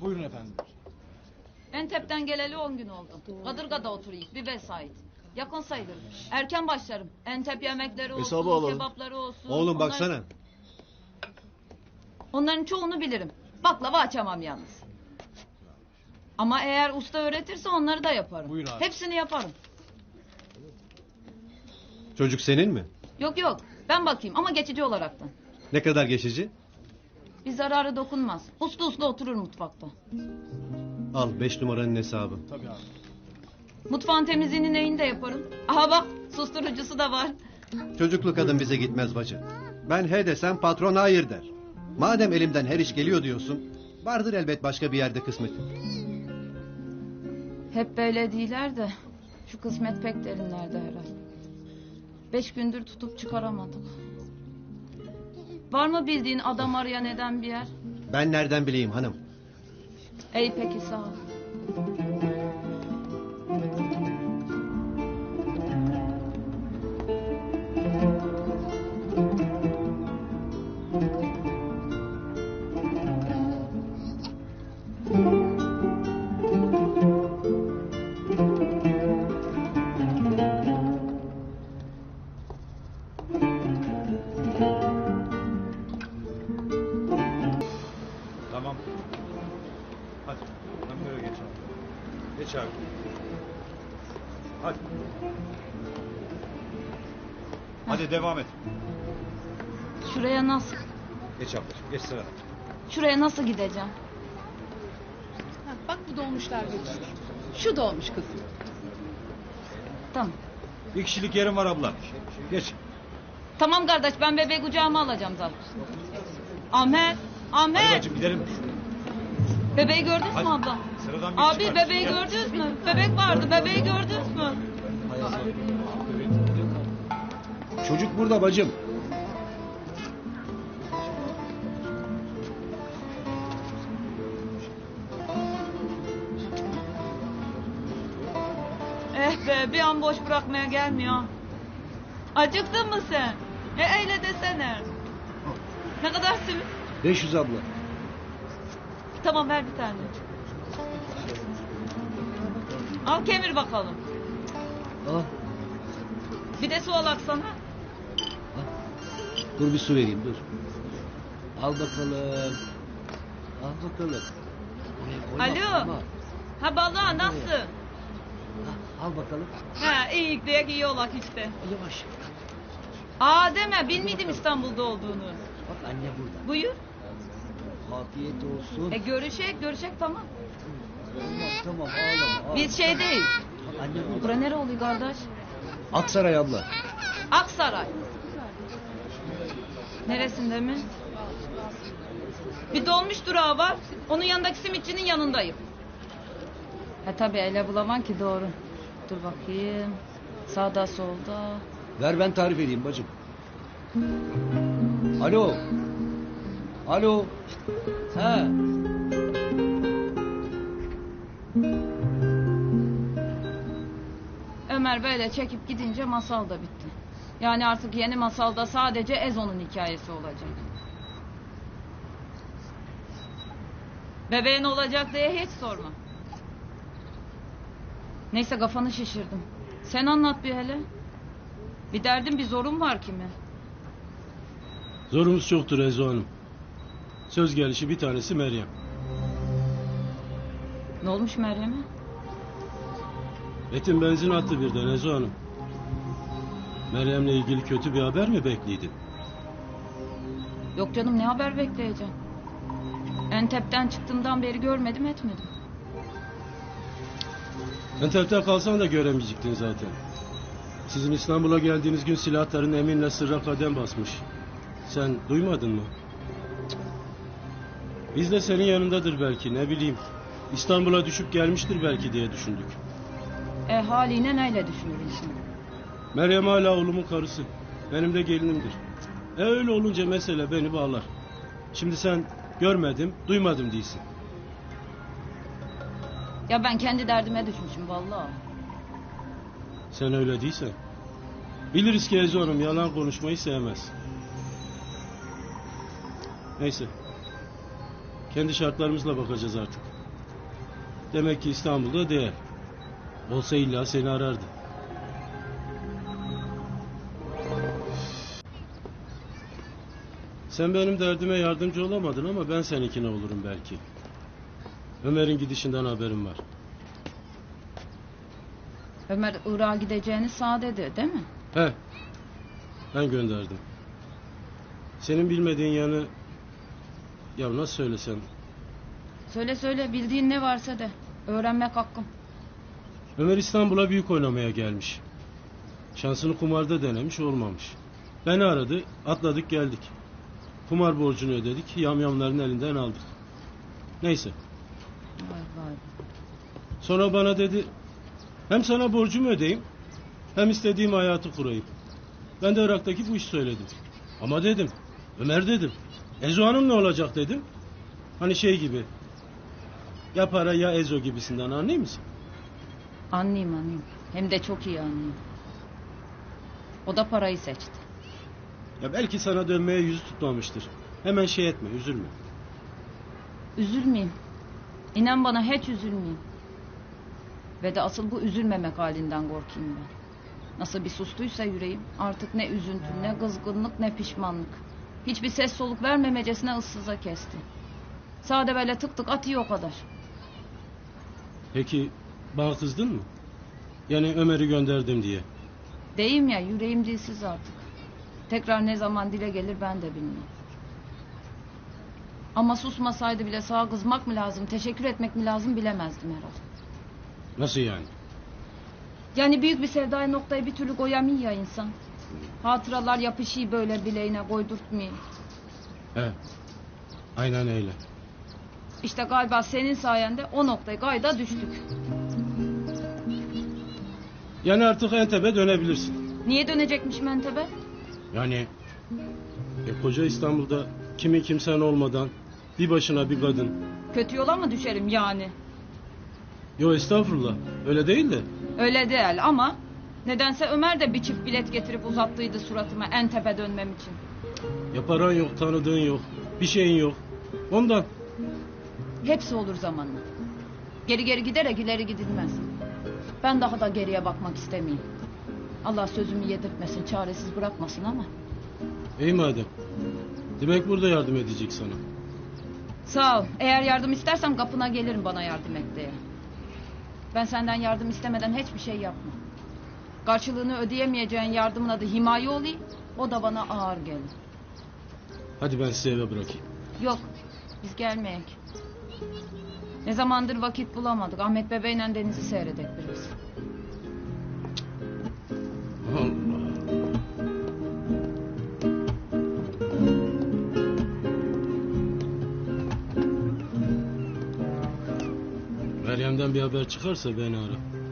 Buyurun efendim. Entep'ten geleli 10 gün oldu. Kadırga'da oturayım. Bir vesait. Yakın sayılır. Erken başlarım. Entep yemekleri olsun, Hesabı alalım. kebapları olsun. Oğlum Onlar- baksana. Onların çoğunu bilirim. Baklava açamam yalnız. Ama eğer usta öğretirse onları da yaparım. Buyur abi. Hepsini yaparım. Çocuk senin mi? Yok yok. Ben bakayım ama geçici olaraktan. Ne kadar geçici? Bir zararı dokunmaz. Uslu uslu oturur mutfakta. Al beş numaranın hesabı. Tabii abi. Mutfağın temizliğini neyini de yaparım. Aha bak susturucusu da var. Çocuklu kadın bize gitmez bacı. Ben he desem patron hayır der. Madem elimden her iş geliyor diyorsun, vardır elbet başka bir yerde kısmetin. Hep böyle değiller de şu kısmet pek derinlerde herhal. Beş gündür tutup çıkaramadık. Var mı bildiğin adam arayan eden bir yer? Ben nereden bileyim hanım? Ey peki sağ ol. Hadi. Hadi devam et. Şuraya nasıl? Geç ablacığım. Geç sıra. Şuraya nasıl gideceğim? Ha, bak bu dolmuşlar geçiyor. Şu dolmuş kızım. Tamam. Bir kişilik yerim var abla. Geç. Tamam kardeş ben bebeği kucağıma alacağım zaten. Ahmet. Hadi Ahmet. bacım gidelim. Bebeği gördünüz mü abla? Abi bebeği gördünüz mü? Bebek vardı bebeği gördünüz mü? Çocuk burada bacım. Eh be bir an boş bırakmaya gelmiyor. Acıktın mı sen? E eyle desene. Ne kadar simit? 500 abla. Tamam ver bir tane. Al kemir bakalım. Al, Bir de su alak sana. dur bir su vereyim dur. Al bakalım. Al bakalım. Alo. Ha balığa nasıl? Al bakalım. Ha iyi diye iyi olak işte. Yavaş. Aa deme bilmiydim İstanbul'da olduğunu. Bak anne burada. Buyur. Afiyet olsun. E görüşek görüşek tamam. Tamam tamam ağlama. Biz şey değil. Anne. Bura nere oluyor kardeş? Aksaray abla. Aksaray. Neresinde mi? Bir dolmuş durağı var. Onun yanındaki simitçinin yanındayım. Ha tabii ele bulamam ki doğru. Dur bakayım. Sağda solda. Ver ben tarif edeyim bacım. Alo. Alo. Ha. Ömer böyle çekip gidince masal da bitti. Yani artık yeni masalda sadece Ezo'nun hikayesi olacak. Bebeğin olacak diye hiç sorma. Neyse kafanı şişirdim. Sen anlat bir hele. Bir derdin bir zorun var kimi? Zorumuz çoktur Ezo Hanım. Söz gelişi bir tanesi Meryem. Ne olmuş Meryem'e? Etin benzin attı birden Ezo Hanım. Meryem'le ilgili kötü bir haber mi bekliydin? Yok canım ne haber bekleyeceğim? Entep'ten çıktığımdan beri görmedim etmedim. Entep'te kalsan da göremeyecektin zaten. Sizin İstanbul'a geldiğiniz gün silahların Emin'le sırra kadem basmış. Sen duymadın mı? Biz de senin yanındadır belki ne bileyim. İstanbul'a düşüp gelmiştir belki diye düşündük. E haliyle neyle düşünürüm şimdi? Meryem hala oğlumun karısı. Benim de gelinimdir. E öyle olunca mesele beni bağlar. Şimdi sen görmedim, duymadım değilsin. Ya ben kendi derdime düşmüşüm vallahi. Sen öyle değilsen. Biliriz ki Ezo Hanım yalan konuşmayı sevmez. Neyse. Kendi şartlarımızla bakacağız artık. Demek ki İstanbul'da değer. Olsa illa seni arardı. Sen benim derdime yardımcı olamadın ama ben seninkine olurum belki. Ömer'in gidişinden haberim var. Ömer Irak'a gideceğini sağ dedi değil mi? He. Ben gönderdim. Senin bilmediğin yanı... Ya nasıl söylesem... Söyle söyle bildiğin ne varsa de. Öğrenmek hakkım. Ömer İstanbul'a büyük oynamaya gelmiş. Şansını kumarda denemiş olmamış. Beni aradı, atladık geldik. Kumar borcunu ödedik, yamyamların elinden aldık. Neyse. Vay vay. Sonra bana dedi, hem sana borcumu ödeyeyim, hem istediğim hayatı kurayım. Ben de Irak'taki bu işi söyledim. Ama dedim, Ömer dedim, Ezo Hanım ne olacak dedim. Hani şey gibi, ya para ya Ezo gibisinden anlayır mısın? Anlayayım anlayayım. Hem de çok iyi anlayayım. O da parayı seçti. Ya belki sana dönmeye yüzü tutmamıştır. Hemen şey etme, üzülme. Üzülmeyeyim. İnan bana hiç üzülmeyeyim. Ve de asıl bu üzülmemek halinden korkayım ben. Nasıl bir sustuysa yüreğim artık ne üzüntü ne kızgınlık ne pişmanlık. Hiçbir ses soluk vermemecesine ıssıza kesti. Sade böyle tık tık atıyor o kadar. Peki bana kızdın mı? Yani Ömer'i gönderdim diye. Deyim ya yüreğim dilsiz artık. Tekrar ne zaman dile gelir ben de bilmem. Ama susmasaydı bile sağa kızmak mı lazım, teşekkür etmek mi lazım bilemezdim herhalde. Nasıl yani? Yani büyük bir sevdaya noktayı bir türlü koyamıyor ya insan. Hatıralar yapışıyor böyle bileğine koydurtmuyor. He. Aynen öyle. İşte galiba senin sayende o noktaya gayda düştük. Yani artık Enteb'e dönebilirsin. Niye dönecekmiş Mentebe? Yani e, koca İstanbul'da kimi kimsen olmadan bir başına bir kadın. Kötü yola mı düşerim yani? Yo estağfurullah öyle değil de. Öyle değil ama nedense Ömer de bir çift bilet getirip uzattıydı suratıma en tepe dönmem için. Ya paran yok tanıdığın yok bir şeyin yok. Ondan Hepsi olur zamanla. Geri geri giderek ileri gidilmez. Ben daha da geriye bakmak istemeyeyim. Allah sözümü yedirtmesin, çaresiz bırakmasın ama. iyi madem. Demek burada yardım edecek sana. Sağ ol. Eğer yardım istersem kapına gelirim bana yardım et diye. Ben senden yardım istemeden hiçbir şey yapmam. Karşılığını ödeyemeyeceğin yardımın adı himaye olayım. O da bana ağır gelir. Hadi ben sizi eve bırakayım. Yok, biz gelmeyek. Ne zamandır vakit bulamadık. Ahmet bebeğle denizi seyredek biraz. Meryem'den bir haber çıkarsa beni ara.